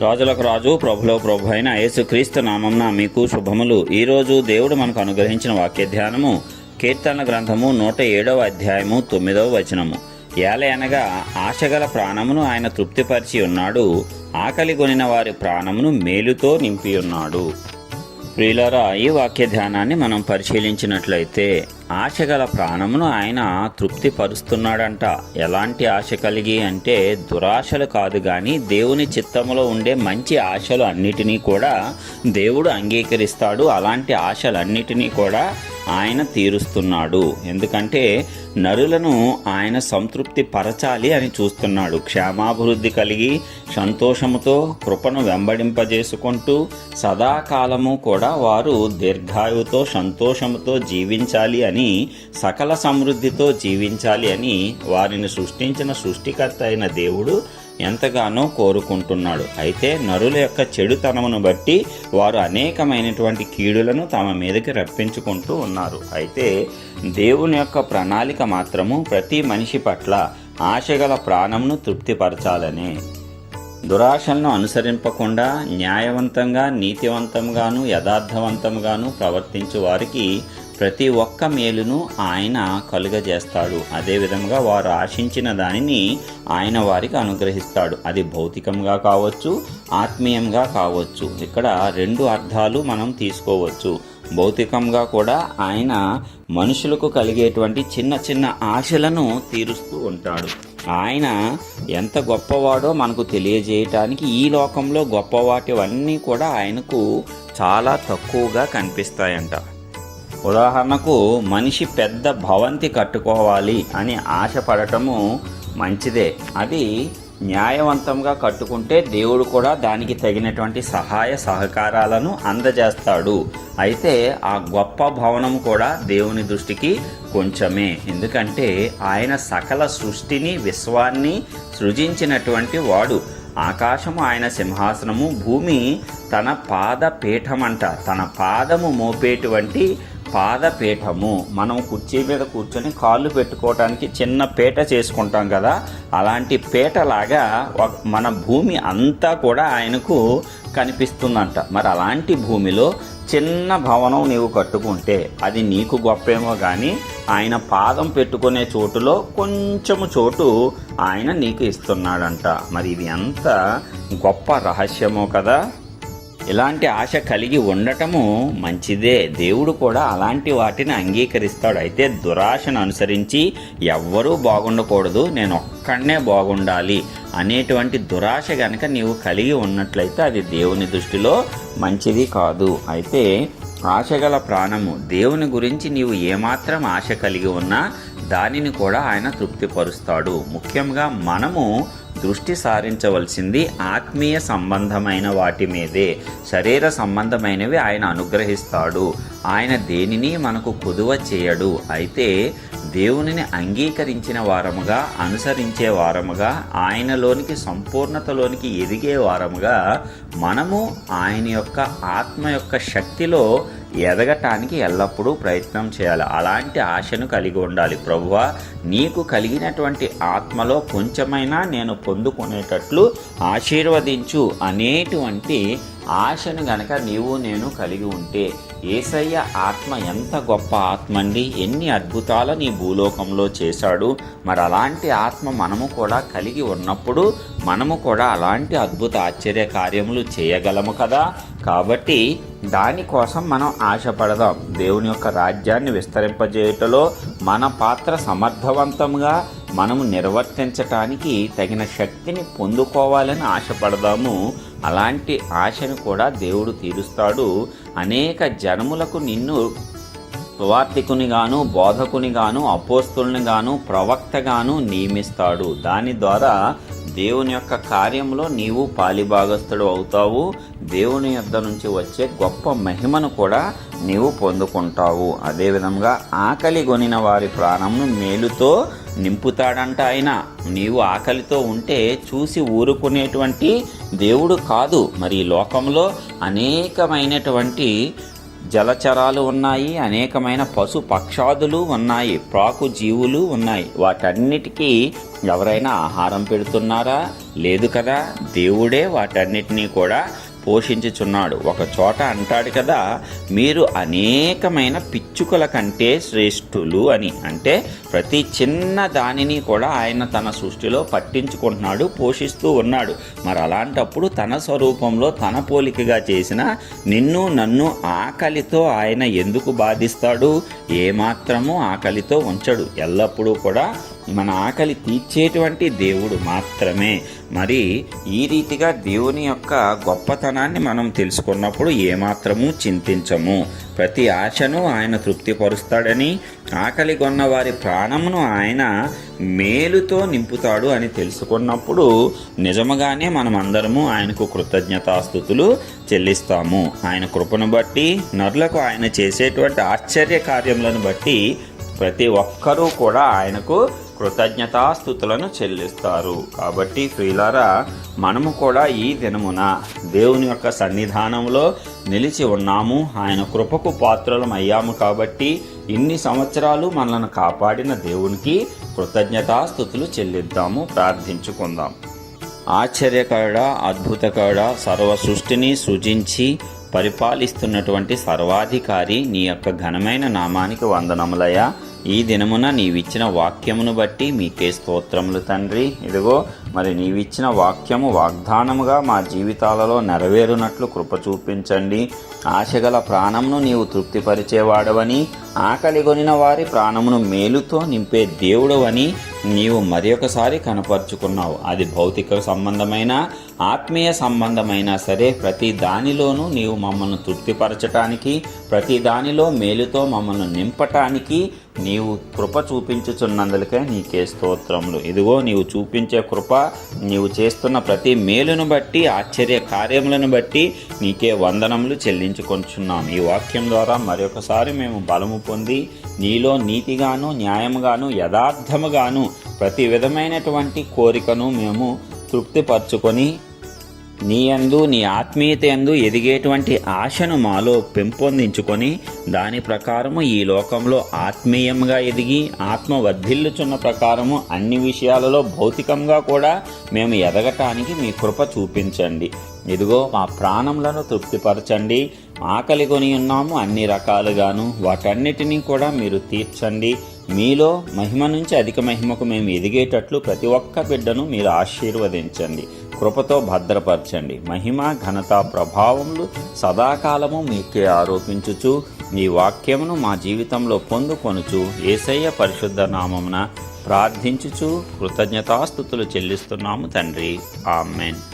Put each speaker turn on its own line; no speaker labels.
రాజులకు రాజు ప్రభులో ప్రభు అయిన యేసుక్రీస్తు నామంన మీకు శుభములు. ఈరోజు దేవుడు మనకు అనుగ్రహించిన వాక్య ధ్యానము కీర్తన గ్రంథము నూట ఏడవ అధ్యాయము తొమ్మిదవ వచనము. ఏల అనగా ఆశగల ప్రాణమును ఆయన తృప్తిపరిచి ఉన్నాడు. ఆకలి కొనిన వారి ప్రాణమును మేలుతో నింపి ఉన్నాడు ప్రియులారా ఈ వాక్య ధ్యానాన్ని మనం పరిశీలించినట్లయితే ఆశగల ప్రాణమును ఆయన తృప్తిపరుస్తున్నాడంట. ఎలాంటి ఆశ కలిగి అంటే దురాశలు కాదు కానీ దేవుని చిత్తములో ఉండే మంచి ఆశలు అన్నిటినీ కూడా దేవుడు అంగీకరిస్తాడు. అలాంటి ఆశలన్నిటినీ కూడా ఆయన తీరుస్తున్నాడు. ఎందుకంటే నరులను ఆయన సంతృప్తి పరచాలి అని చూస్తున్నాడు. క్షేమాభివృద్ధి కలిగి సంతోషముతో కృపను వెంబడింపజేసుకుంటూ సదాకాలము కూడా వారు దీర్ఘాయువుతో సంతోషముతో జీవించాలి అని సకల సమృద్ధితో జీవించాలి అని వారిని సృష్టించిన సృష్టికర్త అయిన దేవుడు ఎంతగానో కోరుకుంటున్నాడు. అయితే నరుల యొక్క చెడుతనమును బట్టి వారు అనేకమైనటువంటి కీడులను తమ మీదకి రప్పించుకుంటూ ఉన్నారు. అయితే దేవుని యొక్క ప్రణాళిక మాత్రము ప్రతి మనిషి పట్ల ఆశగల ప్రాణమును తృప్తిపరచాలని. దురాశలను అనుసరింపకుండా న్యాయవంతంగా నీతివంతంగాను యథార్థవంతంగాను ప్రవర్తించు వారికి ప్రతి ఒక్క మేలును ఆయన కలుగజేస్తాడు. అదేవిధంగా వారు ఆశించిన దానిని ఆయన వారికి అనుగ్రహిస్తాడు. అది భౌతికంగా కావచ్చు ఆత్మీయంగా కావచ్చు. ఇక్కడ రెండు అర్థాలు మనం తీసుకోవచ్చు. భౌతికంగా కూడా ఆయన మనుషులకు కలిగేటువంటి చిన్న చిన్న ఆశలను తీరుస్తూ ఉంటాడు. ఆయన ఎంత గొప్పవాడో మనకు తెలియజేయటానికి ఈ లోకంలో గొప్పవాటివన్నీ కూడా ఆయనకు చాలా తక్కువగా కనిపిస్తాయంట. ఉదాహరణకు మనిషి పెద్ద భవంతి కట్టుకోవాలి అని ఆశపడటము మంచిదే. అది న్యాయవంతంగా కట్టుకుంటే దేవుడు కూడా దానికి తగినటువంటి సహాయ సహకారాలను అందజేస్తాడు. అయితే ఆ గొప్ప భవనం కూడా దేవుని దృష్టికి కొంచెమే. ఎందుకంటే ఆయన సకల సృష్టిని విశ్వాన్ని సృజించినటువంటి వాడు. ఆకాశము ఆయన సింహాసనము భూమి తన పాద పీఠమంట. తన పాదము మోపేటువంటి పాదపీఠము. మనం కుర్చీ మీద కూర్చొని కాళ్ళు పెట్టుకోవడానికి చిన్న పీట చేసుకుంటాం కదా అలాంటి పీటలాగా మన భూమి అంతా కూడా ఆయనకు కనిపిస్తుందంట. మరి అలాంటి భూమిలో చిన్న భవనం నీవు కట్టుకుంటే అది నీకు గొప్పేమో కానీ ఆయన పాదం పెట్టుకునే చోటులో కొంచెము చోటు ఆయన నీకు ఇస్తున్నాడంట. మరి ఇది ఎంత గొప్ప రహస్యమో కదా. ఇలాంటి ఆశ కలిగి ఉండటము మంచిదే. దేవుడు కూడా అలాంటి వాటిని అంగీకరిస్తాడు. అయితే దురాశను అనుసరించి ఎవ్వరూ బాగుండకూడదు. నేను ఒక్కడనే బాగుండాలి అనేటువంటి దురాశ గనక నీవు కలిగి ఉన్నట్లయితే అది దేవుని దృష్టిలో మంచిది కాదు. అయితే ఆశగల ప్రాణము దేవుని గురించి నీవు ఏమాత్రం ఆశ కలిగి ఉన్నా దానిని కూడా ఆయన తృప్తిపరుస్తాడు. ముఖ్యంగా మనము దృష్టి సారించవలసింది ఆత్మీయ సంబంధమైన వాటి మీదే. శరీర సంబంధమైనవి ఆయన అనుగ్రహిస్తాడు. ఆయన దేనిని మనకు కుదువ చేయడు. అయితే దేవునిని అంగీకరించిన వారముగా అనుసరించే వారముగా ఆయనలోనికి సంపూర్ణతలోనికి ఎదిగే వారముగా మనము ఆయన యొక్క ఆత్మ యొక్క శక్తిలో ఎదగటానికి ఎల్లప్పుడూ ప్రయత్నం చేయాలి. అలాంటి ఆశను కలిగి ఉండాలి. ప్రభువా నీకు కలిగినటువంటి ఆత్మలో కొంచెమైనా నేను పొందుకునేటట్లు ఆశీర్వదించు అనేటువంటి ఆశను గనక నీవు నేను కలిగి ఉంటే ఏసయ్య ఆత్మ ఎంత గొప్ప ఆత్మ అండి ఎన్ని అద్భుతాలు నీ భూలోకంలో చేశాడు. మరి అలాంటి ఆత్మ మనము కూడా కలిగి ఉన్నప్పుడు మనము కూడా అలాంటి అద్భుత ఆశ్చర్య కార్యములు చేయగలము కదా. కాబట్టి దానికోసం మనం ఆశపడదాం. దేవుని యొక్క రాజ్యాన్ని విస్తరింపజేయటలో మన పాత్ర సమర్థవంతంగా మనము నిర్వర్తించటానికి తగిన శక్తిని పొందుకోవాలని ఆశపడదాము. అలాంటి ఆశను కూడా దేవుడు తీరుస్తాడు. అనేక జనములకు నిన్ను సువార్థికునిగాను బోధకునిగాను అపోస్తుల్నిగాను ప్రవక్తగాను నియమిస్తాడు. దాని ద్వారా దేవుని యొక్క కార్యంలో నీవు పాలిభాగస్థుడు అవుతావు. దేవుని యొద్ద నుంచి వచ్చే గొప్ప మహిమను కూడా నీవు పొందుకుంటావు. అదేవిధంగా ఆకలి కొనిన వారి ప్రాణంను మేలుతో నింపుతాడంట ఆయన. నీవు ఆకలితో ఉంటే చూసి ఊరుకునేటువంటి దేవుడు కాదు. మరి లోకంలో అనేకమైనటువంటి జలచరాలు ఉన్నాయి అనేకమైన పశు పక్షాదులు ఉన్నాయి ప్రాకు జీవులు ఉన్నాయి. వాటన్నిటికీ ఎవరైనా ఆహారం పెడుతున్నారా? లేదు కదా? దేవుడే వాటన్నిటినీ కూడా పోషించుచున్నాడు. ఒక చోట అంటాడు కదా మీరు అనేకమైన పిచ్చుకల కంటే శ్రేష్ఠులు అని. అంటే ప్రతి చిన్న దానిని కూడా ఆయన తన సృష్టిలో పట్టించుకుంటున్నాడు పోషిస్తూ ఉన్నాడు. మరి అలాంటప్పుడు తన స్వరూపంలో తన పోలికగా చేసిన నిన్ను నన్ను ఆకలితో ఆయన ఎందుకు బాధిస్తాడు? ఏమాత్రము ఆకలితో ఉంచడు. ఎల్లప్పుడూ కూడా మన ఆకలి తీర్చేటువంటి దేవుడు మాత్రమే. మరి ఈ రీతిగా దేవుని యొక్క గొప్పతనాన్ని మనం తెలుసుకున్నప్పుడు ఏమాత్రము చింతించము. ప్రతి ఆశను ఆయన తృప్తిపరుస్తాడని ఆకలి కొన్న వారి ప్రాణమును ఆయన మేలుతో నింపుతాడు అని తెలుసుకున్నప్పుడు నిజముగానే మనం అందరము ఆయనకు కృతజ్ఞతాస్థుతులు చెల్లిస్తాము. ఆయన కృపను బట్టి నరులకు ఆయన చేసేటువంటి ఆశ్చర్య కార్యములను బట్టి ప్రతి ఒక్కరూ కూడా ఆయనకు కృతజ్ఞతాస్థుతులను చెల్లిస్తారు. కాబట్టి ప్రియులారా మనము కూడా ఈ దినమున దేవుని యొక్క సన్నిధానంలో నిలిచి ఉన్నాము. ఆయన కృపకు పాత్రలం అయ్యాము కాబట్టి ఇన్ని సంవత్సరాలు మనల్ని కాపాడిన దేవునికి కృతజ్ఞతాస్థుతులు చెల్లిద్దాము ప్రార్థించుకుందాం. ఆశ్చర్యకరుడ అద్భుతకరుడ సర్వ సృష్టిని సృజించి పరిపాలిస్తున్నటువంటి సర్వాధికారి నీ యొక్క ఘనమైన నామానికి వందనములయ్యా. ఈ దినమున నీవిచ్చిన వాక్యమును బట్టి మీకే స్తోత్రములు తండ్రి. ఇదిగో మరి నీవిచ్చిన వాక్యము వాగ్దానముగా మా జీవితాలలో నెరవేరునట్లు కృప చూపించండి. ఆశగల ప్రాణమును నీవు తృప్తిపరిచేవాడవని ఆకలి కొనిన వారి ప్రాణమును మేలుతో నింపే దేవుడవని నీవు మరి ఒకసారి కనపరుచుకున్నావు. అది భౌతిక సంబంధమైన ఆత్మీయ సంబంధమైన సరే ప్రతి దానిలోనూ నీవు మమ్మల్ని తృప్తిపరచటానికి ప్రతి దానిలో మేలుతో మమ్మల్ని నింపటానికి నీవు కృప చూపించుచున్నందుకే నీకే స్తోత్రములు. ఇదిగో నీవు చూపించే కృప నీవు చేస్తున్న ప్రతి మేలును బట్టి ఆశ్చర్య కార్యములను బట్టి నీకే వందనములు చెల్లించుకొంచున్నాం. ఈ వాక్యం ద్వారా మరొకసారి మేము బలము పొంది నీలో నీతిగాను న్యాయముగాను యథార్థముగాను ప్రతి విధమైనటువంటి కోరికను మేము తృప్తిపరచుకొని నీ యందు నీ ఆత్మీయత యందు ఎదిగేటువంటి ఆశను మాలో పెంపొందించుకొని దాని ప్రకారము ఈ లోకంలో ఆత్మీయంగా ఎదిగి ఆత్మ వర్ధిల్లుచున్న ప్రకారము అన్ని విషయాలలో భౌతికంగా కూడా మేము ఎదగటానికి మీ కృప చూపించండి. ఇదిగో మా ప్రాణములను తృప్తిపరచండి. ఆకలి కొని ఉన్నాము అన్ని రకాలుగాను. వాటన్నిటినీ కూడా మీరు తీర్చండి. మీలో మహిమ నుంచి అధిక మహిమకు మేము ఎదిగేటట్లు ప్రతి ఒక్క బిడ్డను మీరు ఆశీర్వదించండి. కృపతో భద్రపరచండి. మహిమ ఘనత ప్రభావములు సదాకాలము మీకే ఆరోపించుచు మీ వాక్యమును మా జీవితంలో పొందుకొనుచు ఏసయ్య పరిశుద్ధ నామమున ప్రార్థించుచు కృతజ్ఞతాస్థుతులు చెల్లిస్తున్నాము తండ్రి. ఆమెన్.